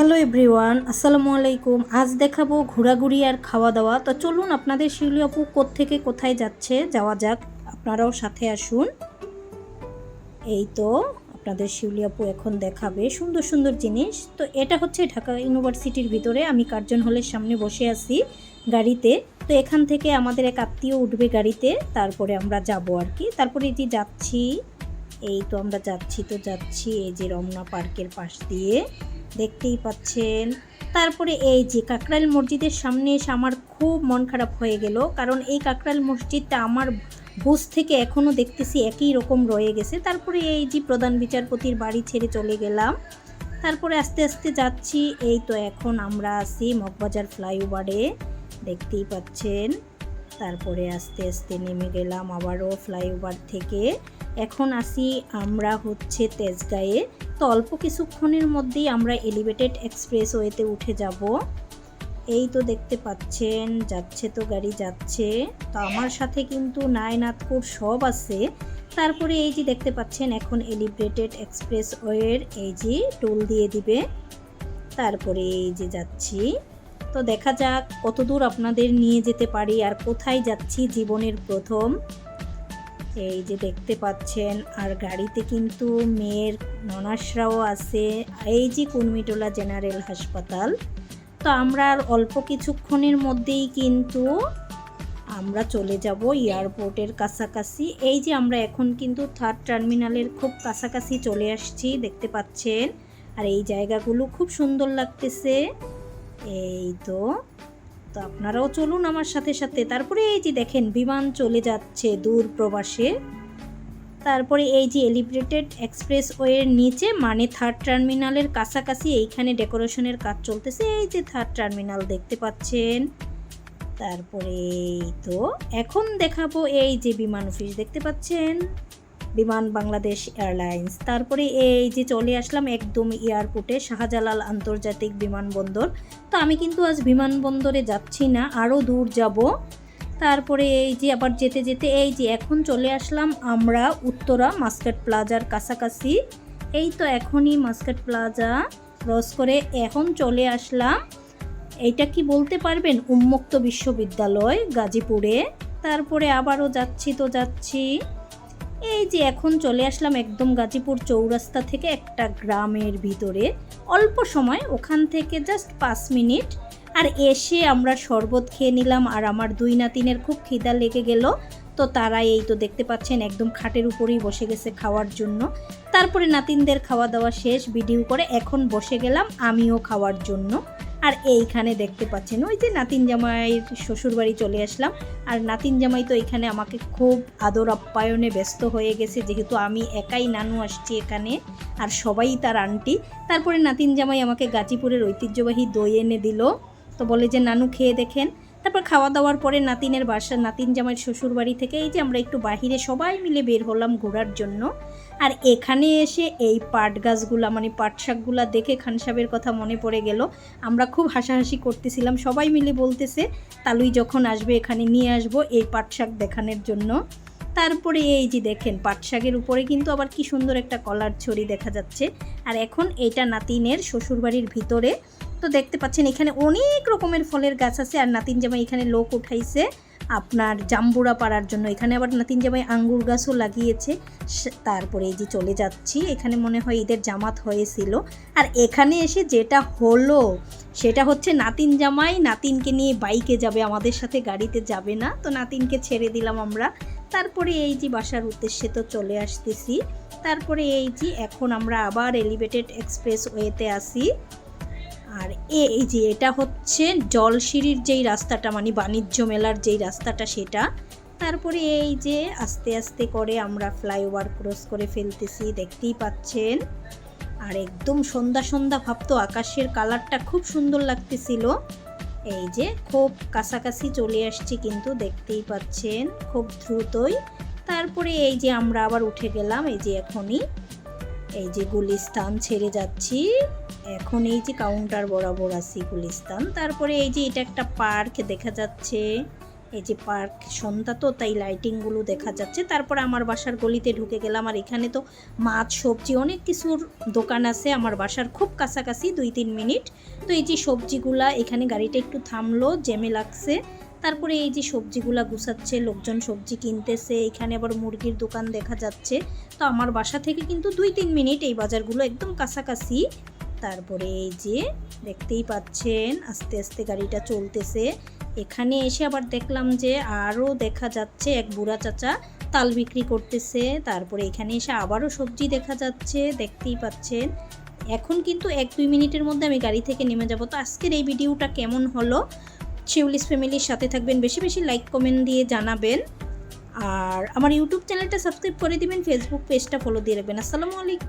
Hello everyone, আসসালামু আলাইকুম। আজ দেখাবো ঘোরাঘুরি আর খাওয়া দাওয়া তো চলুন আপনাদের শিউলি আপু থেকে কোথায় যাচ্ছে, যাওয়া যাক। আপনারাও সাথে আসুন। এই তো, আপনাদের শিউলি আপু এখন দেখাবে সুন্দর সুন্দর জিনিস। তো এটা হচ্ছে ঢাকা ইউনিভার্সিটির ভিতরে, আমি কার্জন হলের সামনে বসে আছি গাড়িতে। তো এখান থেকে আমাদের এক আত্মীয় উঠবে গাড়িতে, তারপরে আমরা যাব আর কি। তারপরে এটি যাচ্ছি, এই তো আমরা যাচ্ছি, তো যাচ্ছি এই যে রমনা পার্কের পাশ দিয়ে। দেখতেই পাচ্ছেন। তারপরে এই যে কাকরাইল মসজিদের সামনে এসে আমার খুব মন খারাপ হয়ে গেল। কারণ এই কাকরাইল মসজিদটা আমার বুঝ থেকে এখনও দেখতেছি একই রকম রয়ে গেছে। তারপরে এই যে প্রধান বিচারপতির বাড়ি ছেড়ে চলে গেলাম। তারপরে আস্তে আস্তে যাচ্ছি। এই তো এখন আমরা আছি মগবাজার ফ্লাইওভারে। দেখতেই পাচ্ছেন। তারপরে আস্তে আস্তে নেমে গেলাম আবারও ফ্লাইওভার থেকে। এখন আসি আমরা হচ্ছে তেজগাঁয়ে। তো অল্প কিছুক্ষণের মধ্যেই আমরা এলিভেটেড এক্সপ্রেস ওয়েতে উঠে যাব। এই তো দেখতে পাচ্ছেন, যাচ্ছে তো গাড়ি যাচ্ছে। তো আমার সাথে কিন্তু নায়নাথপুর সব আছে। তারপরে এই যে দেখতে পাচ্ছেন, এখন এলিভেটেড এক্সপ্রেস ওয়ের এই যে টোল দিয়ে দিবে। তারপরে এই যে যাচ্ছি। তো দেখা যাক কত দূর আপনাদের নিয়ে যেতে পারি আর কোথায় যাচ্ছি জীবনের প্রথম। এই যে দেখতে পাচ্ছেন, আর গাড়িতে কিন্তু মেয়ের ননাসরাও আছে, এই যে কুর্মিটোলা জেনারেল হাসপাতাল। তো আমরা আর অল্প কিছুক্ষণের মধ্যেই কিন্তু আমরা চলে যাব এয়ারপোর্টের কাছাকাছি। এই যে আমরা এখন কিন্তু থার্ড টার্মিনালের খুব কাছাকাছি চলে আসছি, দেখতে পাচ্ছেন। আর এই জায়গাগুলো খুব সুন্দর লাগতেছে। এই তো তো আপনারাও চলুন আমার সাথে সাথে। তারপরে এই যে দেখেন, বিমান চলে যাচ্ছে দূর প্রবাসে। তারপরে এই যে এলিভেটেড এক্সপ্রেস ওয়ের নিচে মানে থার্ড টার্মিনালের কাছাকাছি এইখানে ডেকোরেশনের কাজ চলতেছে। এই যে থার্ড টার্মিনাল দেখতে পাচ্ছেন। তারপরে এই তো, এখন দেখাবো এই যে বিমান অফিস দেখতে পাচ্ছেন। বিমান বাংলাদেশ এয়ারলাইন্স। তারপরে এই যে চলে আসলাম একদম এয়ারপোর্টে, শাহজালাল আন্তর্জাতিক বিমানবন্দর। তো আমি কিন্তু আজ বিমানবন্দরে যাচ্ছি না আরও দূর যাব। তারপরে এই যে আবার যেতে যেতে এই যে এখন চলে আসলাম আমরা উত্তরা মাস্কেট প্লাজার কাছাকাছি। এই তো এখনই মাস্কেট প্লাজা ক্রস করে এখন চলে আসলাম। এইটা কি বলতে পারবেন? উন্মুক্ত বিশ্ববিদ্যালয় গাজীপুরে। তারপরে আবারও যাচ্ছি তো যাচ্ছি। এই যে এখন চলে আসলাম একদম গাজীপুর চৌরাস্তা থেকে একটা গ্রামের ভিতরে। অল্প সময়, ওখান থেকে জাস্ট পাঁচ মিনিট। আর এসে আমরা শরবত খেয়ে নিলাম আর আমার দুই নাতিনের খুব খিদা লেগে গেল। তো তারা এই তো দেখতে পাচ্ছেন একদম খাটের উপরেই বসে গেছে খাওয়ার জন্য। তারপরে নাতিনদের খাওয়া দাওয়া শেষ, ভিডিও করে এখন বসে গেলাম আমিও খাওয়ার জন্য। আর এইখানে দেখতে পাচ্ছেন, ওই যে নাতিন জামাইয়ের শ্বশুর বাড়ি চলে আসলাম। আর নাতিন জামাই তো এখানে আমাকে খুব আদর আপ্যায়নে ব্যস্ত হয়ে গেছে, যেহেতু আমি একাই নানু আসছি এখানে আর সবাই তার আন্টি। তারপরে নাতিন জামাই আমাকে গাজীপুরের ঐতিহ্যবাহী দই এনে দিল। তো বলে যে, নানু, খেয়ে দেখেন। তারপর খাওয়া দাওয়ার পরে নাতিনের বাসা, নাতিন জামাইয়ের শ্বশুর বাড়ি থেকে এই যে আমরা একটু বাহিরে সবাই মিলে বের হলাম ঘোরার জন্য। আর এখানে এসে এই পাট গাছগুলা মানে পাট শাকগুলা দেখে খান সাহেবের কথা মনে পড়ে গেল। আমরা খুব হাসাহাসি করতেছিলাম, সবাই মিলে বলতেছে, তালুই যখন আসবে এখানে নিয়ে আসব এই পাট শাক দেখানোর জন্য। তারপরে এই যে দেখেন, পাট শাকের উপরে কিন্তু আবার কি সুন্দর একটা কলার ছড়ি দেখা যাচ্ছে। আর এখন এটা নাতিনের শ্বশুরবাড়ির ভিতরে তো দেখতে পাচ্ছেন, এখানে অনেক রকমের ফলের গাছ আছে। আর নাতিন জামাই এখানে লোক উঠাইছে আপনার জাম্বুরা পাড়ার জন্য। এখানে আবার নাতিন জামাই আঙ্গুর গাছও লাগিয়েছে। তারপরে এই যে চলে যাচ্ছি। এখানে মনে হয় ঈদের জামাত হয়েছিল। আর এখানে এসে যেটা হলো, সেটা হচ্ছে নাতিন জামাই। নাতিনকে নিয়ে বাইকে যাবে, আমাদের সাথে গাড়িতে যাবে না। তো নাতিনকে ছেড়ে দিলাম আমরা। তারপরে এই যে বাসার উদ্দেশ্যে তো চলে আসতেছি। তারপরে এই যে এখন আমরা আবার এলিভেটেড এক্সপ্রেস ওয়েতে আসি আর এই যে এটা হচ্ছে জলসিঁড়ির যেই রাস্তাটা মানে বাণিজ্য মেলার যেই রাস্তাটা সেটা, তারপরে এই যে আস্তে আস্তে করে আমরা ফ্লাইওভার ক্রস করে ফেলতেছি, দেখতেই পাচ্ছেন। আর একদম সন্ধ্যা সন্ধ্যা ভাবতো আকাশের কালারটা খুব সুন্দর লাগতেছিল। এই যে খুব কাছাকাছি চলে আসছি কিন্তু দেখতেই পাচ্ছেন, খুব দ্রুতই। তারপরে এই যে আমরা আবার উঠে গেলাম, এই যে এখনই এই যে গুলিস্তান ছেড়ে যাচ্ছি। এখন এই যে কাউন্টার বরাবর আছি গুলিস্তান। তারপরে এই যে এটা একটা পার্ক দেখা যাচ্ছে। এই যে পার্ক সন্ধ্যা তো, তাই লাইটিংগুলো দেখা যাচ্ছে। তারপরে আমার বাসার গলিতে ঢুকে গেলাম। আর এখানে তো মাছ, সবজি অনেক কিছুর দোকান আছে আমার বাসার খুব কাছাকাছি দুই তিন মিনিট। তো এই যে সবজিগুলা এখানে গাড়িটা একটু থামলো, জ্যামে লাগছে। তারপরে এই যে সবজিগুলা গুছাচ্ছে, লোকজন সবজি কিনতেছে, এখানে আবার মুরগির দোকান দেখা যাচ্ছে। তো আমার বাসা থেকে কিন্তু দুই তিন মিনিট এই বাজারগুলো একদম কাছাকাছি। তারপরে এই যে দেখতেই পাচ্ছেন, আস্তে আস্তে গাড়িটা চলতেছে। এখানে এসে আবার দেখলাম যে আরও দেখা যাচ্ছে এক বুড়া চাচা তাল বিক্রি করতেছে। তারপরে এখানে এসে আবারও সবজি দেখা যাচ্ছে, দেখতেই পাচ্ছেন। এখন কিন্তু এক দুই মিনিটের মধ্যে আমি গাড়ি থেকে নেমে যাব। তো আজকের এই ভিডিওটা কেমন হলো? শিউলিস ফ্যামিলির সাথে থাকবেন। বেশি বেশি লাইক কমেন্ট দিয়ে জানাবেন। আর আমার ইউটিউব চ্যানেলটা সাবস্ক্রাইব করে দিবেন ফেসবুক পেজটা ফলো দিয়ে রাখবেন। আসসালামু আলাইকুম।